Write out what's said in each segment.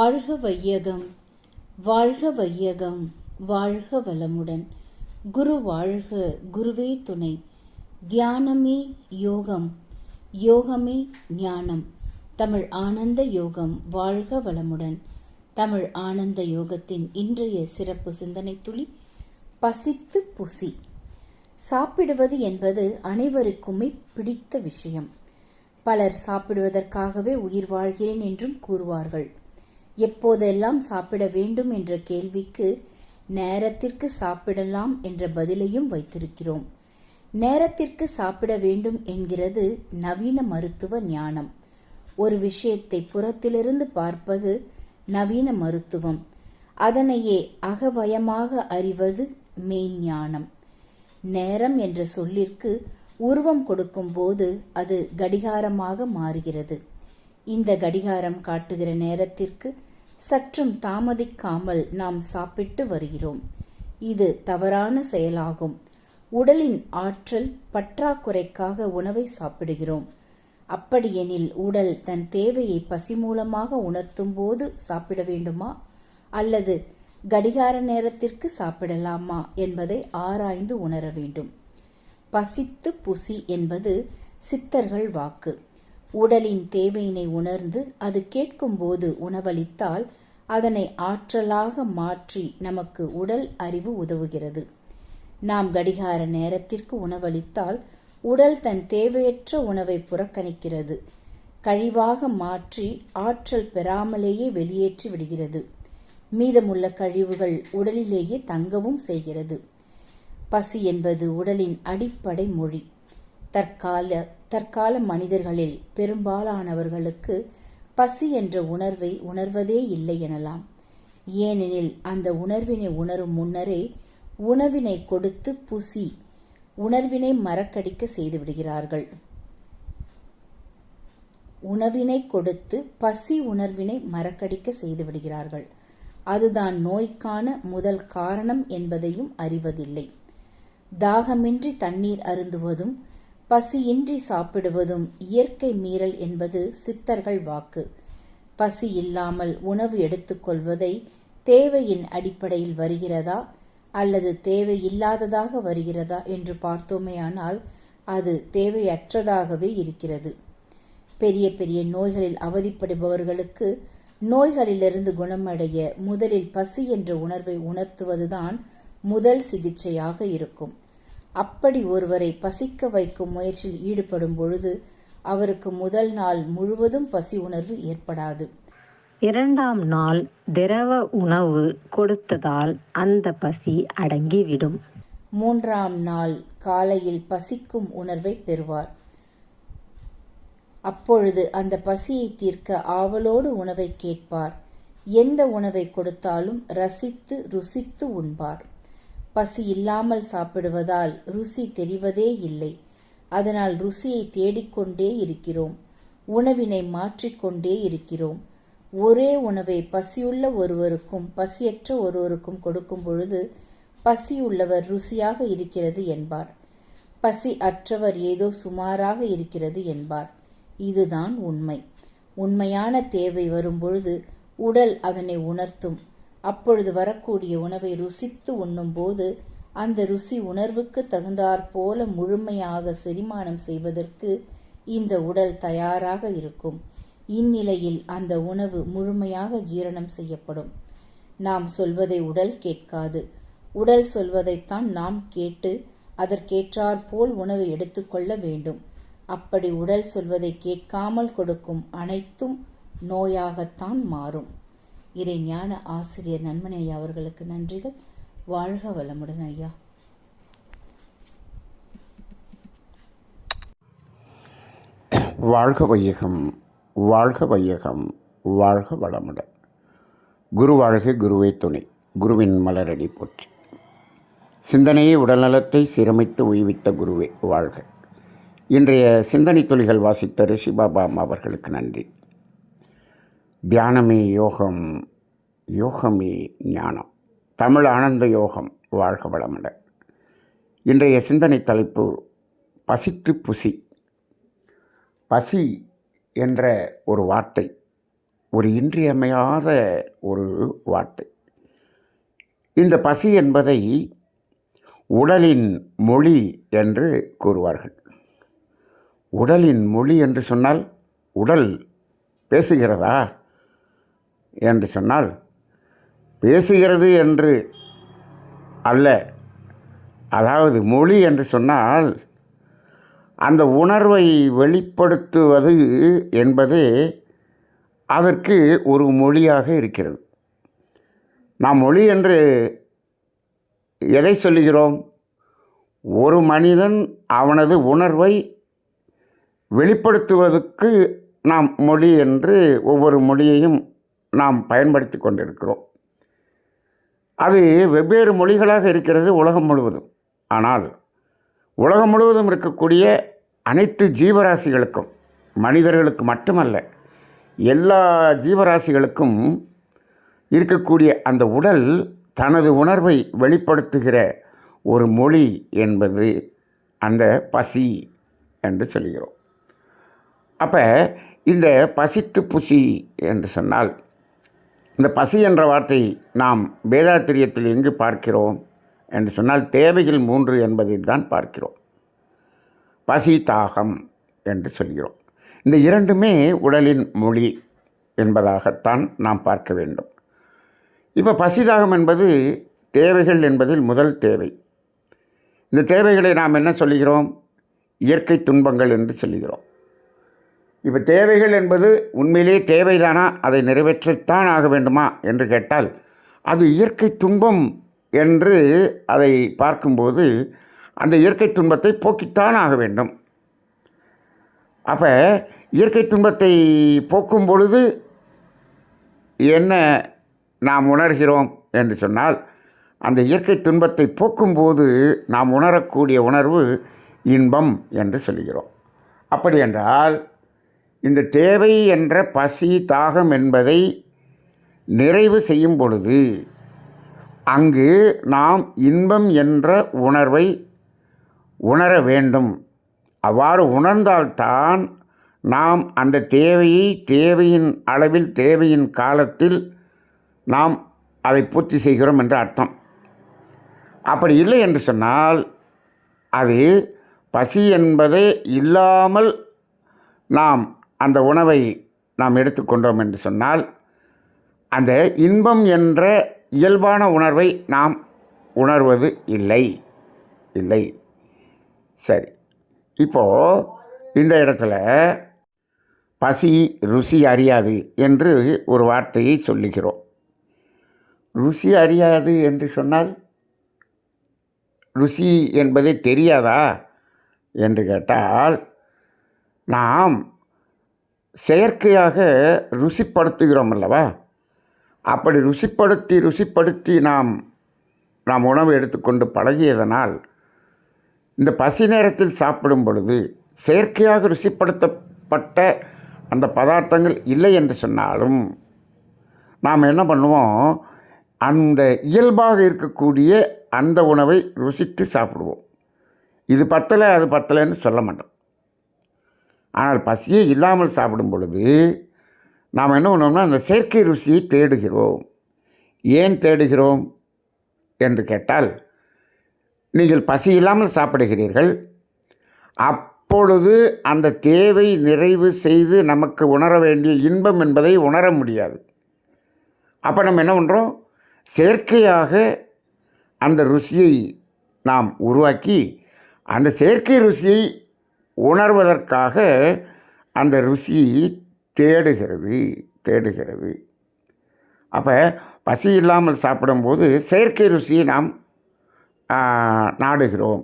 வாழ்க வையகம் வாழ்க வையகம் வாழ்க வளமுடன். குரு வாழ்க குருவே துணை. தியானமே யோகம் யோகமே ஞானம். தமிழ் ஆனந்த யோகம் வாழ்க வளமுடன். தமிழ் ஆனந்த யோகத்தின் இன்றைய சிறப்பு சிந்தனை துளி பசித்து புசி. சாப்பிடுவது என்பது அனைவருக்குமே பிடித்த விஷயம். பலர் சாப்பிடுவதற்காகவே உயிர் வாழ்கிறேன் என்றும் கூறுவார்கள். எப்போதெல்லாம் சாப்பிட வேண்டும் என்ற கேள்விக்கு நேரத்திற்கு சாப்பிடலாம் என்ற பதிலையும் வைத்திருக்கிறோம். நேரத்திற்கு சாப்பிட வேண்டும் என்கிறது நவீன மருத்துவ ஞானம். ஒரு விஷயத்தை புறத்திலிருந்து பார்ப்பது நவீன மருத்துவம். அதனையே அகவயமாக அறிவது மெய்ஞானம் நேரம் என்ற சொல்லிற்கு உருவம் கொடுக்கும்போது அது கடிகாரமாக மாறுகிறது. இந்த கடிகாரம் காட்டுகிற நேரத்திற்கு சற்றும் தாமதிக்காமல் நாம் சாப்பிட்டு வருகிறோம். இது தவறான செயலாகும். உடலின் ஆற்றல் பற்றாக்குறைக்காக உணவை சாப்பிடுகிறோம். அப்படியெனில் உடல் தன் தேவையை பசி மூலமாக உணர்த்தும் போது சாப்பிட வேண்டுமா? அல்லது கடிகார நேரத்திற்கு சாப்பிடலாமா என்பதை ஆராய்ந்து உணர வேண்டும். பசித்து புசி என்பது சித்தர்கள் வாக்கு. உடலின் தேவையினை உணர்ந்து அது கேட்கும்போது உணவளித்தால் அதனை ஆற்றலாக மாற்றி நமக்கு உடல் அறிவு உதவுகிறது. நாம் கடிகார நேரத்திற்கு உணவளித்தால் உடல் தன் தேவையற்ற உணவை புறக்கணிக்கிறது. கழிவாக மாற்றி ஆற்றல் பெறாமலேயே வெளியேற்றி விடுகிறது. மீதமுள்ள கழிவுகள் உடலிலேயே தங்கவும் செய்கிறது. பசி என்பது உடலின் அடிப்படை மொழி. தற்கால தற்கால மனிதர்களில் பெரும்பாலானவர்களுக்கு பசி என்ற உணர்வை உணர்வதே இல்லை எனலாம். ஏனெனில் அந்த உணர்வினை உணரும் முன்னரே உணவினை கொடுத்து புசி உணர்வினை மறக்கடிக்க செய்துவிடுகிறார்கள். உணவினை கொடுத்து பசி உணர்வினை மறக்கடிக்க செய்துவிடுகிறார்கள். அதுதான் நோய்க்கான முதல் காரணம் என்பதையும் அறிவதில்லை. தாகமின்றி தண்ணீர் அருந்துவதும் பசியின்றி சாப்பிடுவதும் இயற்கை மீறல் என்பது சித்தர்கள் வாக்கு. பசி இல்லாமல் உணவு எடுத்துக்கொள்வதை தேவையின் அடிப்படையில் வருகிறதா? அல்லது தேவையில்லாததாக வருகிறதா என்று பார்த்தோமேயானால் அது தேவையற்றதாகவே இருக்கிறது. பெரிய பெரிய நோய்களில் அவதிப்படுபவர்களுக்கு நோய்களிலிருந்து குணமடைய முதலில் பசி என்ற உணர்வை உணர்த்துவதுதான் முதல் சிகிச்சையாக இருக்கும். அப்படி ஒருவரை பசிக்க வைக்கும் முயற்சியில் ஈடுபடும் பொழுது அவருக்கு முதல் நாள் முழுவதும் பசி உணர்வு ஏற்படாது. இரண்டாம் நாள் திரவ உணவு கொடுத்ததால் அந்த பசி அடங்கிவிடும். மூன்றாம் நாள் காலையில் பசிக்கும் உணர்வை பெறுவார். அப்பொழுது அந்த பசியை தீர்க்க ஆவலோடு உணவை கேட்பார். எந்த உணவை கொடுத்தாலும் ரசித்து ருசித்து உண்பார். பசி இல்லாமல் சாப்பிடுவதால் ருசி தெரிவதே இல்லை. அதனால் ருசியை தேடிக்கொண்டே இருக்கிறோம். உணவினை மாற்றிக்கொண்டே இருக்கிறோம். ஒரே உணவை பசியுள்ள ஒருவருக்கும் பசியற்ற ஒருவருக்கும் கொடுக்கும் பொழுது பசியுள்ளவர் ருசியாக இருக்கிறது என்பார். பசி அற்றவர் ஏதோ சுமாராக இருக்கிறது என்பார். இதுதான் உண்மை. உண்மையான தேவை வரும்பொழுது உடல் அதனை உணர்த்தும். அப்பொழுது வரக்கூடிய உணவை ருசித்து உண்ணும்போது அந்த ருசி உணர்வுக்கு தகுந்தாற் போல முழுமையாக செரிமானம் செய்வதற்கு இந்த உடல் தயாராக இருக்கும். இந்நிலையில் அந்த உணவு முழுமையாக ஜீரணம் செய்யப்படும். நாம் சொல்வதை உடல் கேட்காது. உடல் சொல்வதைத்தான் நாம் கேட்டு அதற்கேற்றாற்போல் உணவு எடுத்துக்கொள்ள வேண்டும். அப்படி உடல் சொல்வதை கேட்காமல் கொடுக்கும் அனைத்தும் நோயாகத்தான் மாறும். இறை ஞான ஆசிரியர் நன்மனை ஐயா அவர்களுக்கு நன்றிகள். வாழ்க வளமுடன் ஐயா. வாழ்க வையகம் வாழ்க வையகம் வாழ்க வளமுடன். குரு வாழ்க குருவே துணை. குருவின் மலரடி போற்றி. சிந்தனையை உடல்நலத்தை சீரமைத்து உய்வித்த குருவே வாழ்க. இன்றைய சிந்தனை துளிகள் வாசித்த ரிஷி பாபா அவர்களுக்கு நன்றி. தியானமே யோகம் யோகமே ஞானம். தமிழ் ஆனந்த யோகம் வாழ்க வளமுடன். இன்றைய சிந்தனை தலைப்பு பசித்து புசி. பசி என்ற ஒரு வார்த்தை ஒரு இன்றியமையாத ஒரு வார்த்தை. இந்த பசி என்பதை உடலின் மொழி என்று கூறுவார்கள். உடலின் மொழி என்று சொன்னால் உடல் பேசுகிறதா? என்று சொன்னால் பேசுகிறது என்று அல்ல. அதாவது மொழி என்று சொன்னால் அந்த உணர்வை வெளிப்படுத்துவது என்பதே அதற்கு ஒரு மொழியாக இருக்கிறது. நாம் மொழி என்று எதை சொல்லுகிறோம்? ஒரு மனிதன் அவனது உணர்வை வெளிப்படுத்துவதற்கு நாம் மொழி என்று ஒவ்வொரு மொழியையும் நாம் பயன்படுத்தி கொண்டிருக்கிறோம். அது வெவ்வேறு மொழிகளாக இருக்கிறது உலகம் முழுவதும். ஆனால் உலகம் முழுவதும் இருக்கக்கூடிய அனைத்து ஜீவராசிகளுக்கும் மனிதர்களுக்கு மட்டுமல்ல எல்லா ஜீவராசிகளுக்கும் இருக்கக்கூடிய அந்த உடல் தனது உணர்வை வெளிப்படுத்துகிற ஒரு மொழி என்பது அந்த பசி என்று சொல்கிறோம். அப்போ இந்த பசித்து புசி என்று சொன்னால் இந்த பசி என்ற வார்த்தை நாம் வேதாத்திரியத்தில் எங்கு பார்க்கிறோம்? என்று சொன்னால் தேவைகள் மூன்று என்பதை தான் பார்க்கிறோம். பசி தாகம் என்று சொல்கிறோம். இந்த இரண்டுமே உடலின் மொழி என்பதாகத்தான் நாம் பார்க்க வேண்டும். இப்போ பசி தாகம் என்பது தேவைகள் என்பதில் முதல் தேவை. இந்த தேவைகளை நாம் என்ன சொல்லுகிறோம் இயற்கை துன்பங்கள் என்று சொல்லுகிறோம் இப்போ தேவைகள் என்பது உண்மையிலேயே தேவைதானா? அதை நிறைவேற்றத்தான் ஆக வேண்டுமா? என்று கேட்டால் அது இயற்கை துன்பம் என்று அதை பார்க்கும்போது அந்த இயற்கை துன்பத்தை போக்கித்தான் ஆக வேண்டும். அப்போ இயற்கை துன்பத்தை போக்கும் பொழுது என்ன நாம் உணர்கிறோம் என்று சொன்னால் அந்த இயற்கை துன்பத்தை போக்கும்போது நாம் உணரக்கூடிய உணர்வு இன்பம் என்று சொல்கிறோம் அப்படி என்றால் இந்த தேவை என்ற பசி தாகம் என்பதை நிறைவு செய்யும் பொழுது அங்கு நாம் இன்பம் என்ற உணர்வை உணர வேண்டும். அவ்வாறு உணர்ந்தால்தான் நாம் அந்த தேவையை தேவையின் அளவில் தேவையின் காலத்தில் நாம் அதை பூர்த்தி செய்கிறோம் என்று அர்த்தம். அப்படி இல்லை என்று சொன்னால் அது பசி என்பதே இல்லாமல் நாம் அந்த உணவை நாம் எடுத்துக்கொண்டோம் என்று சொன்னால் அந்த இன்பம் என்ற இயல்பான உணர்வை நாம் உணர்வது இல்லை. இல்லை. சரி. இப்போது இந்த இடத்துல பசி ருசி அறியாது என்று ஒரு வார்த்தையை சொல்லுகிறோம். ருசி அறியாது என்று சொன்னால் ருசி என்பதே தெரியாதா? என்று கேட்டால் நாம் செயற்கையாக ருசிப்படுத்துகிறோம் அல்லவா அப்படி ருசிப்படுத்தி ருசிப்படுத்தி நாம் நாம் உணவு எடுத்துக்கொண்டு பழகியதனால் இந்த பசி நேரத்தில் சாப்பிடும் பொழுது செயற்கையாக ருசிப்படுத்தப்பட்ட அந்த பதார்த்தங்கள் இல்லை என்று சொன்னாலும் நாம் என்ன பண்ணுவோம்? அந்த இயல்பாக இருக்கக்கூடிய அந்த உணவை ருசித்து சாப்பிடுவோம். இது பத்தலை அது பத்தலைன்னு சொல்ல மாட்டோம். ஆனால் பசியே இல்லாமல் சாப்பிடும் பொழுது நாம் என்ன பண்ணுவோம்னா அந்த செயற்கை ருசியை தேடுகிறோம். ஏன் தேடுகிறோம் என்று கேட்டால் நீங்கள் பசி இல்லாமல் சாப்பிடுகிறீர்கள். அப்பொழுது அந்த தேவை நிறைவு செய்து நமக்கு உணர வேண்டிய இன்பம் என்பதை உணர முடியாது. அப்போ நம்ம என்ன பண்ணுறோம் செயற்கையாக அந்த ருசியை நாம் உருவாக்கி அந்த செயற்கை ருசியை உணர்வதற்காக அந்த ருசி தேடுகிறது தேடுகிறது. அப்போ பசி இல்லாமல் சாப்பிடும்போது செயற்கை ருசியை நாம் நாடுகிறோம்.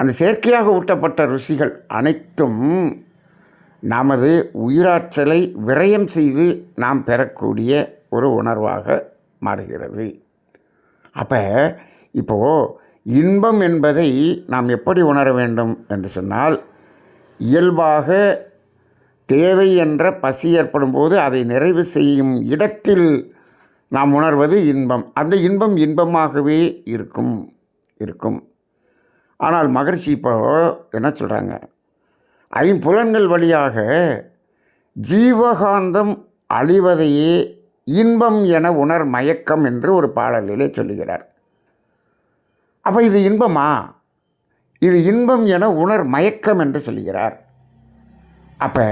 அந்த செயற்கையாக ஊட்டப்பட்ட ருசிகள் அனைத்தும் நமது உயிராற்றலை விரயம் செய்து நாம் பெறக்கூடிய ஒரு உணர்வாக மாறுகிறது. அப்போ இப்போது இன்பம் என்பதை நாம் எப்படி உணர வேண்டும் என்று சொன்னால் இயல்பாக தேவை என்ற பசி ஏற்படும் போது அதை நிறைவு செய்யும் இடத்தில் நாம் உணர்வது இன்பம். அந்த இன்பம் இன்பமாகவே இருக்கும் இருக்கும். ஆனால் மகிழ்ச்சி இப்போ என்ன சொல்கிறாங்க ஐம்புலன்கள் வழியாக ஜீவகாந்தம் அழிவதையே இன்பம் என உணர் மயக்கம் என்று ஒரு பாடலிலே சொல்லுகிறார். அப்போ இது இன்பமா? இது இன்பம் என உணர் மயக்கம் என்று சொல்கிறார் அப்போ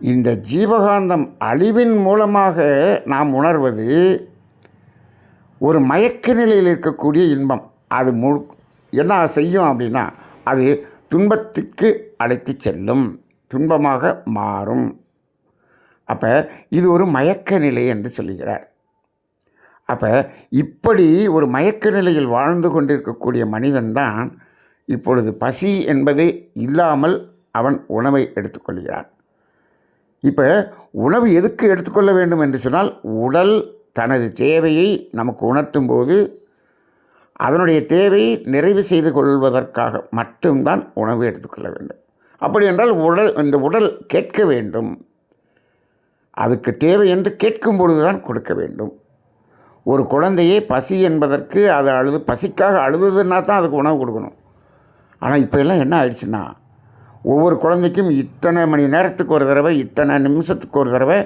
இந்த ஜீவகாந்தம் அழிவின் மூலமாக நாம் உணர்வது ஒரு மயக்க நிலையில் இருக்கக்கூடிய இன்பம். அது மு என்ன செய்யும் அப்படின்னா அது துன்பத்திற்கு அழைத்து செல்லும் துன்பமாக மாறும். அப்போ இது ஒரு மயக்க நிலை என்று சொல்லுகிறார். அப்போ இப்படி ஒரு மயக்க நிலையில் வாழ்ந்து கொண்டிருக்கக்கூடிய மனிதன்தான் இப்பொழுது பசி என்பது இல்லாமல் அவன் உணவை எடுத்துக்கொள்கிறான். இப்போ உணவு எதுக்கு எடுத்துக்கொள்ள வேண்டும் என்று சொன்னால் உடல் தனது தேவையை நமக்கு உணர்த்தும் போது அதனுடைய தேவையை நிறைவு செய்து கொள்வதற்காக மட்டும்தான் உணவு எடுத்துக்கொள்ள வேண்டும். அப்படி என்றால் உடல் இந்த உடல் கேட்க வேண்டும். அதுக்கு தேவை என்று கேட்கும் பொழுதுதான் கொடுக்க வேண்டும். ஒரு குழந்தையே பசி என்பதற்கு அதை அழுது பசிக்காக அழுதுன்னா தான் அதுக்கு உணவு கொடுக்கணும். ஆனால் இப்போ எல்லாம் என்ன ஆயிடுச்சுன்னா ஒவ்வொரு குழந்தைக்கும் இத்தனை மணி நேரத்துக்கு ஒரு தடவை இத்தனை நிமிஷத்துக்கு ஒரு தடவை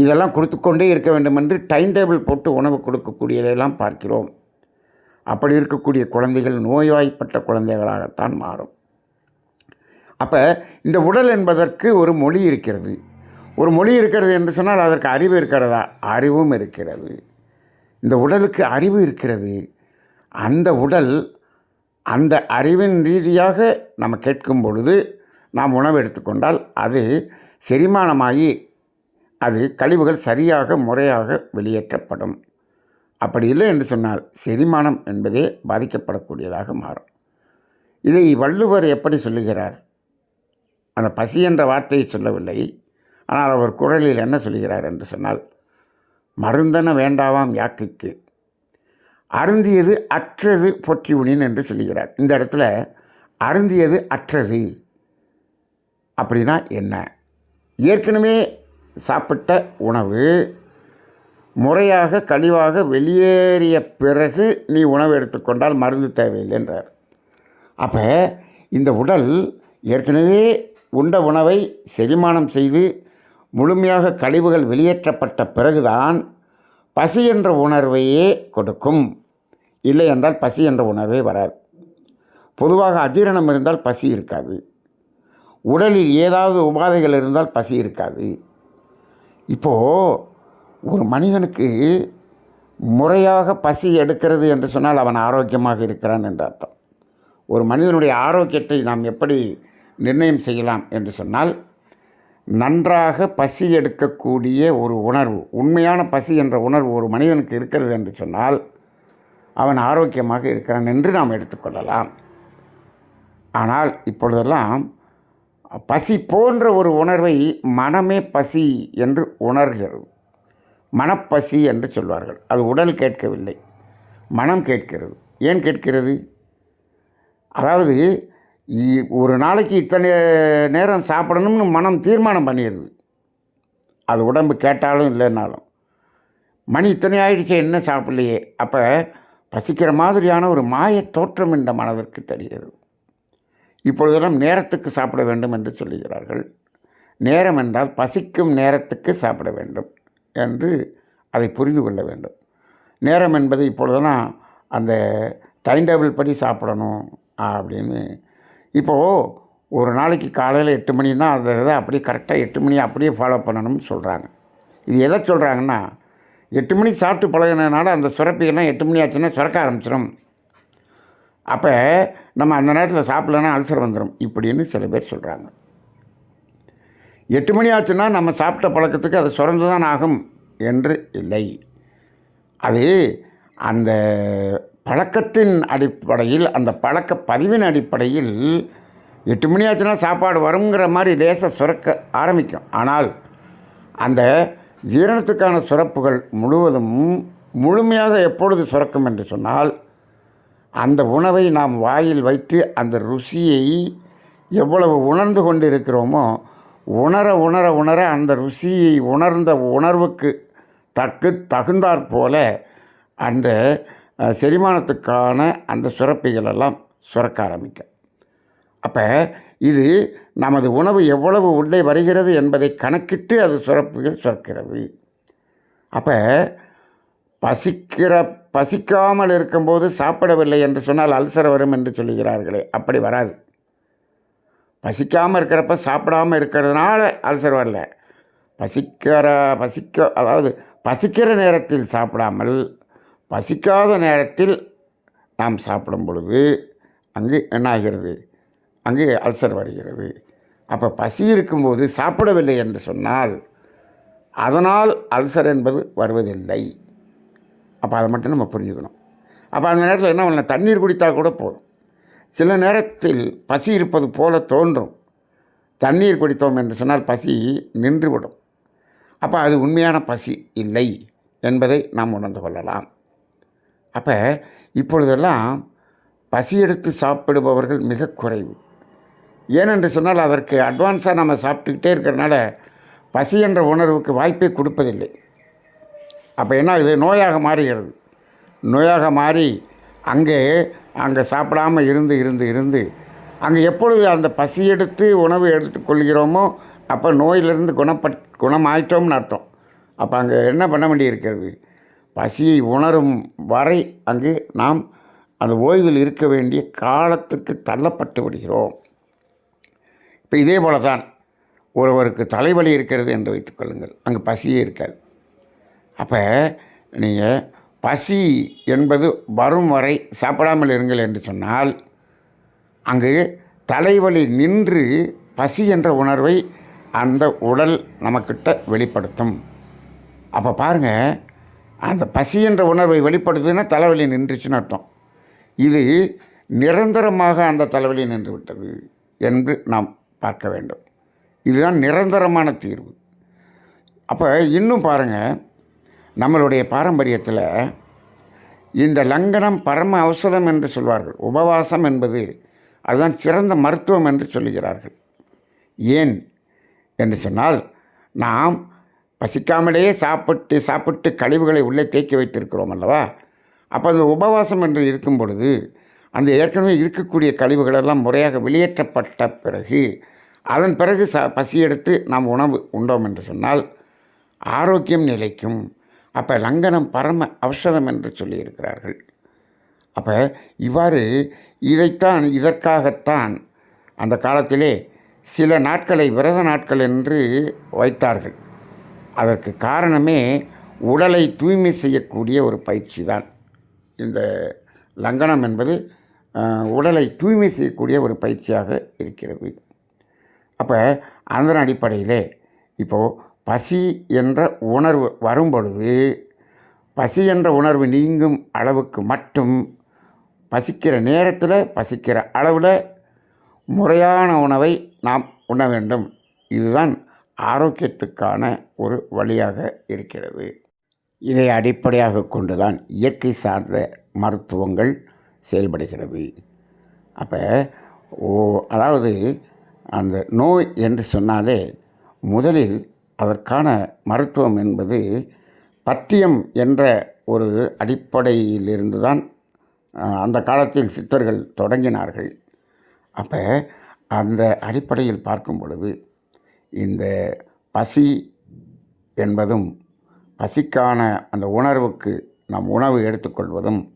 இதெல்லாம் கொடுத்து கொண்டே இருக்க வேண்டும் என்று டைம் டேபிள் போட்டு உணவு கொடுக்கக்கூடியதையெல்லாம் பார்க்கிறோம். அப்படி இருக்கக்கூடிய குழந்தைகள் நோய்வாய்ப்பட்ட குழந்தைகளாகத்தான் மாறும். அப்போ இந்த உடல் என்பதற்கு ஒரு மொழி இருக்கிறது. ஒரு மொழி இருக்கிறது என்று சொன்னால் அதற்கு அறிவு இருக்கிறதா? அறிவும் இருக்கிறது. இந்த உடலுக்கு அறிவு இருக்கிறது. அந்த உடல் அந்த அறிவின் ரீதியாக நம்ம கேட்கும் பொழுது நாம் உணவு எடுத்துக்கொண்டால் அது செரிமானமாகி அது கழிவுகள் சரியாக முறையாக வெளியேற்றப்படும். அப்படி இல்லை என்று சொன்னால் செரிமானம் என்பதே பாதிக்கப்படக்கூடியதாக மாறும். இதை வள்ளுவர் எப்படி சொல்லுகிறார்? அந்த பசி என்ற வார்த்தையை சொல்லவில்லை. ஆனால் அவர் குரலில் என்ன சொல்கிறார் என்று சொன்னால் மருந்தன வேண்டாவாம் யாக்கைக்கு. அருந்தியது அற்றது பொற்றி உணின் என்று சொல்லுகிறார். இந்த இடத்துல அருந்தியது அற்றது அப்படின்னா என்ன? ஏற்கனவே சாப்பிட்ட உணவு முறையாக கழிவாக வெளியேறிய பிறகு நீ உணவு எடுத்துக்கொண்டால் மருந்து தேவையில்லை என்றார். அப்போ இந்த உடல் ஏற்கனவே உண்ட உணவை செரிமானம் செய்து முழுமையாக கழிவுகள் வெளியேற்றப்பட்ட பிறகுதான் பசி என்ற உணர்வையே கொடுக்கும். இல்லை என்றால் பசி என்ற உணர்வே வராது. பொதுவாக அஜீரணம் இருந்தால் பசி இருக்காது. உடலில் ஏதாவது உபாதைகள் இருந்தால் பசி இருக்காது. இப்போது ஒரு மனிதனுக்கு முறையாக பசி எடுக்கிறது என்று சொன்னால் அவன் ஆரோக்கியமாக இருக்கிறான் என்று அர்த்தம். ஒரு மனிதனுடைய ஆரோக்கியத்தை நாம் எப்படி நிர்ணயம் செய்யலாம் என்று சொன்னால் நன்றாக பசி எடுக்கக்கூடிய ஒரு உணர்வு உண்மையான பசி என்ற உணர்வு ஒரு மனிதனுக்கு இருக்கிறது என்று சொன்னால் அவன் ஆரோக்கியமாக இருக்கிறான் என்று நாம் எடுத்துக்கொள்ளலாம். ஆனால் இப்பொழுதெல்லாம் பசி போன்ற ஒரு உணர்வை மனமே பசி என்று உணர்கிறது. மனப்பசி என்று சொல்வார்கள். அது உடல் கேட்கவில்லை மனம் கேட்கிறது. ஏன் கேட்கிறது? அதாவது ஒரு நாளைக்கு இத்தனை நேரம் சாப்பிடணும்னு மனம் தீர்மானம் பண்ணிடுது. அது உடம்பு கேட்டாலும் இல்லைன்னாலும். மணி இத்தனை ஆயிடுச்சு என்ன சாப்பிடலையே? அப்போ பசிக்கிற மாதிரியான ஒரு மாய தோற்றம் இந்த மனதிற்கு தெரிகிறது. இப்பொழுதெல்லாம் நேரத்துக்கு சாப்பிட வேண்டும் என்று சொல்லுகிறார்கள். நேரம் என்றால் பசிக்கும் நேரத்துக்கு சாப்பிட வேண்டும் என்று அதை புரிந்து கொள்ள வேண்டும். நேரம் என்பது இப்பொழுதெல்லாம் அந்த டைம் டேபிள் படி சாப்பிடணும் அப்படின்னு இப்போது ஒரு நாளைக்கு காலையில் எட்டு மணின்னா அந்த இதை அப்படியே கரெக்டாக எட்டு மணி அப்படியே ஃபாலோ பண்ணணும்னு சொல்கிறாங்க இது எதை சொல்கிறாங்கன்னா எட்டு மணிக்கு சாப்பிட்டு பழகினதுனால அந்த சுரப்பிகள்லாம் எட்டு மணி ஆச்சுன்னா சுரக்க ஆரம்பிச்சிடும் அப்போ நம்ம அந்த நேரத்தில் சாப்பிட்லன்னா அல்சர் வந்துடும் இப்படின்னு சில பேர் சொல்கிறாங்க எட்டு மணி ஆச்சுன்னா நம்ம சாப்பிட்ட பழக்கத்துக்கு அது சுரந்து தான் ஆகும் என்று இல்லை. அது அந்த பழக்கத்தின் அடிப்படையில் அந்த பழக்க பதிவின் அடிப்படையில் எட்டு மணி ஆச்சுன்னா சாப்பாடு வருங்கிற மாதிரி லேசாக சுரக்க ஆரம்பிக்கும். ஆனால் அந்த ஜீரணத்துக்கான சுரப்புகள் முழுவதும் முழுமையாக எப்பொழுது சுரக்கும் என்று சொன்னால் அந்த உணவை நாம் வாயில் வைத்து அந்த ருசியை எவ்வளவு உணர்ந்து கொண்டு இருக்கிறோமோ உணர உணர உணர அந்த ருசியை உணர்ந்த உணர்வுக்கு தக்கு தகுந்தாற் போல அந்த செரிமானத்துக்கான அந்த சுரப்பிகளெல்லாம் சுரக்க ஆரம்பிக்கும் அப்போ இது நமது உணவு எவ்வளவு உள்ளே வருகிறது என்பதை கணக்கிட்டு அது சுரப்புகள் சுரக்கிறது. அப்போ பசிக்கிற பசிக்காமல் இருக்கும்போது சாப்பிடவில்லை என்று சொன்னால் அல்சர் வரும் என்று சொல்லுகிறார்களே அப்படி வராது. பசிக்காமல் இருக்கிறப்ப சாப்பிடாமல் இருக்கிறதுனால அல்சர் வரல. பசிக்கிற பசிக்க அதாவது பசிக்கிற நேரத்தில் சாப்பிடாமல் பசிக்காத நேரத்தில் நாம் சாப்பிடும் பொழுது அங்கு என்ன ஆகிறது அங்கு அல்சர் வருகிறது. அப்போ பசி இருக்கும்போது சாப்பிடவில்லை என்று சொன்னால் அதனால் அல்சர் என்பது வருவதில்லை. அப்போ அதை மட்டும் நம்ம புரிஞ்சுக்கணும். அப்போ அந்த நேரத்தில் என்ன பண்ணலாம்? தண்ணீர் குடித்தால் கூட போதும். சில நேரத்தில் பசி இருப்பது போல தோன்றும். தண்ணீர் குடித்தோம் என்று சொன்னால் பசி நின்றுவிடும். அப்போ அது உண்மையான பசி இல்லை என்பதை நாம் உணர்ந்து கொள்ளலாம். அப்போ இப்பொழுதெல்லாம் பசி எடுத்து சாப்பிடுபவர்கள் மிக குறைவு. ஏனென்று சொன்னால் அதற்கு அட்வான்ஸாக நம்ம சாப்பிட்டுக்கிட்டே இருக்கிறனால பசி என்ற உணர்வுக்கு வாய்ப்பே கொடுப்பதில்லை. அப்போ என்ன இது நோயாக மாறுகிறது. நோயாக மாறி அங்கே அங்கே சாப்பிடாம இருந்து இருந்து இருந்து அங்கே எப்பொழுது அந்த பசி எடுத்து உணவு எடுத்துக்கொள்கிறோமோ அப்போ நோயிலிருந்து குணப்பட் குணமாயிட்டோம்னு அர்த்தம். அப்போ அங்கே என்ன பண்ண வேண்டியிருக்கிறது? பசியை உணரும் வரை அங்கு நாம் அந்த ஓய்வில் இருக்க வேண்டிய காலத்துக்கு தள்ளப்பட்டு விடுகிறோம். இப்போ இதே போல தான் ஒருவருக்கு தலைவலி இருக்கிறது என்று வைத்துக்கொள்ளுங்கள் அங்கே பசியே இருக்காது. அப்போ நீங்கள் பசி என்பது வரும் வரை சாப்பிடாமல் இருங்கள் என்று சொன்னால் அங்கு தலைவலி நின்று பசி என்ற உணர்வை அந்த உடல் நமக்கிட்ட வெளிப்படுத்தும். அப்போ பாருங்கள் அந்த பசி என்ற உணர்வை வெளிப்படுத்துதுன்னா தலைவலி நின்றுச்சுன்னு அர்த்தம். இது நிரந்தரமாக அந்த தலைவலி நின்று விட்டது என்று நாம் பார்க்க வேண்டும். இதுதான் நிரந்தரமான தீர்வு. அப்போ இன்னும் பாருங்கள் நம்மளுடைய பாரம்பரியத்தில் இந்த லங்கனம் பரம அவசரம் என்று சொல்வார்கள். உபவாசம் என்பது அதுதான் சிறந்த மருத்துவம் என்று சொல்லுகிறார்கள். ஏன்? என்று சொன்னால் நாம் பசிக்காமலேயே சாப்பிட்டு சாப்பிட்டு கழிவுகளை உள்ளே தேக்கி வைத்திருக்கிறோம் அல்லவா? அப்போ அந்த உபவாசம் என்று இருக்கும் பொழுது அந்த ஏற்கனவே இருக்கக்கூடிய கழிவுகளெல்லாம் முறையாக வெளியேற்றப்பட்ட பிறகு அதன் பிறகு ச பசி எடுத்து நாம் உணவு உண்டோம் என்று சொன்னால் ஆரோக்கியம் நிலைக்கும். அப்போ லங்கனம் பரம அவசரம் என்று சொல்லியிருக்கிறார்கள். அப்போ இவ்வாறு இதைத்தான் இதற்காகத்தான் அந்த காலத்திலே சில நாட்களை விரத நாட்கள் என்று வைத்தார்கள். அதற்கு காரணமே உடலை தூய்மை செய்யக்கூடிய ஒரு பயிற்சி தான் இந்த லங்கனம் என்பது உடலை தூய்மை செய்யக்கூடிய ஒரு பயிற்சியாக இருக்கிறது. அப்போ அதன் அடிப்படையிலே இப்போது பசி என்ற உணர்வு வரும் பொழுது பசி என்ற உணர்வு நீங்கும் அளவுக்கு மட்டும் பசிக்கிற நேரத்தில் பசிக்கிற அளவில் முறையான உணவை நாம் உண்ண வேண்டும். இதுதான் ஆரோக்கியத்துக்கான ஒரு வழியாக இருக்கிறது. இதை அடிப்படையாக கொண்டுதான் இயற்கை சார்ந்த மருத்துவங்கள் செயல்படுகிறது. அப்போ ஓ அதாவது அந்த நோய் என்று சொன்னாலே முதலில் அதற்கான மருத்துவம் என்பது பத்தியம் என்ற ஒரு அடிப்படையிலிருந்து தான் அந்த காலத்தில் சித்தர்கள் தொடங்கினார்கள். அப்போ அந்த அடிப்படையில் பார்க்கும் பொழுது இந்த பசி என்பதும் பசிக்கான அந்த உணர்வுக்கு நாம் உணவு எடுத்துக்கொள்வதும்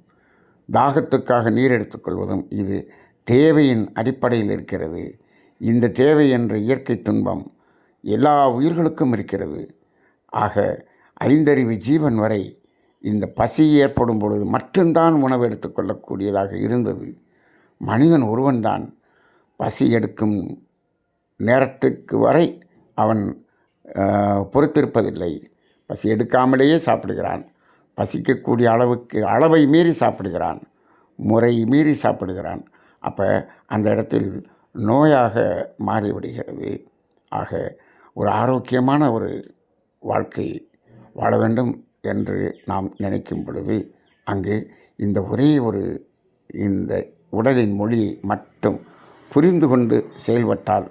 தாகத்துக்காக நீர் எடுத்துக்கொள்வதும் இது தேவையின் அடிப்படையில் இருக்கிறது. இந்த தேவை என்ற இயற்கை துன்பம் எல்லா உயிர்களுக்கும் இருக்கிறது. ஆக ஐந்தறிவு ஜீவன் வரை இந்த பசி ஏற்படும் பொழுது மட்டும்தான் உணவு எடுத்துக்கொள்ளக்கூடியதாக இருந்தது. மனிதன் ஒருவன்தான் பசி எடுக்கும் நேரத்துக்கு வரை அவன் பொறுத்திருப்பதில்லை. பசி எடுக்காமலேயே சாப்பிடுகிறான். பசிக்கக்கூடிய அளவுக்கு அளவை மீறி சாப்பிடுகிறான். முறை மீறி சாப்பிடுகிறான். அப்போ அந்த இடத்தில் நோயாக மாறிவிடுகிறது. ஆக ஒரு ஆரோக்கியமான ஒரு வாழ்க்கை வாழ வேண்டும் என்று நாம் நினைக்கும் பொழுது அங்கு இந்த ஒரே ஒரு இந்த உடலின் மொழியை மட்டும் புரிந்து கொண்டு செயல்பட்டால்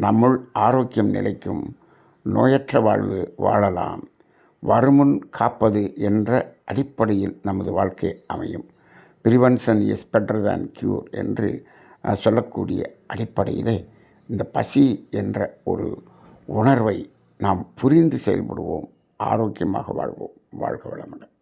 நம்முள் ஆரோக்கியம் நிலைக்கும் நோயற்ற வாழ்வு வாழலாம். வருமுன் காப்பது என்ற அடிப்படையில் நமது வாழ்க்கை அமையும். Prevention is better than cure என்று சொல்லக்கூடிய அடிப்படையிலே இந்த பசி என்ற ஒரு உணர்வை நாம் புரிந்து செயல்படுவோம். ஆரோக்கியமாக வாழ்வோம். வாழ்க வளமுடன்.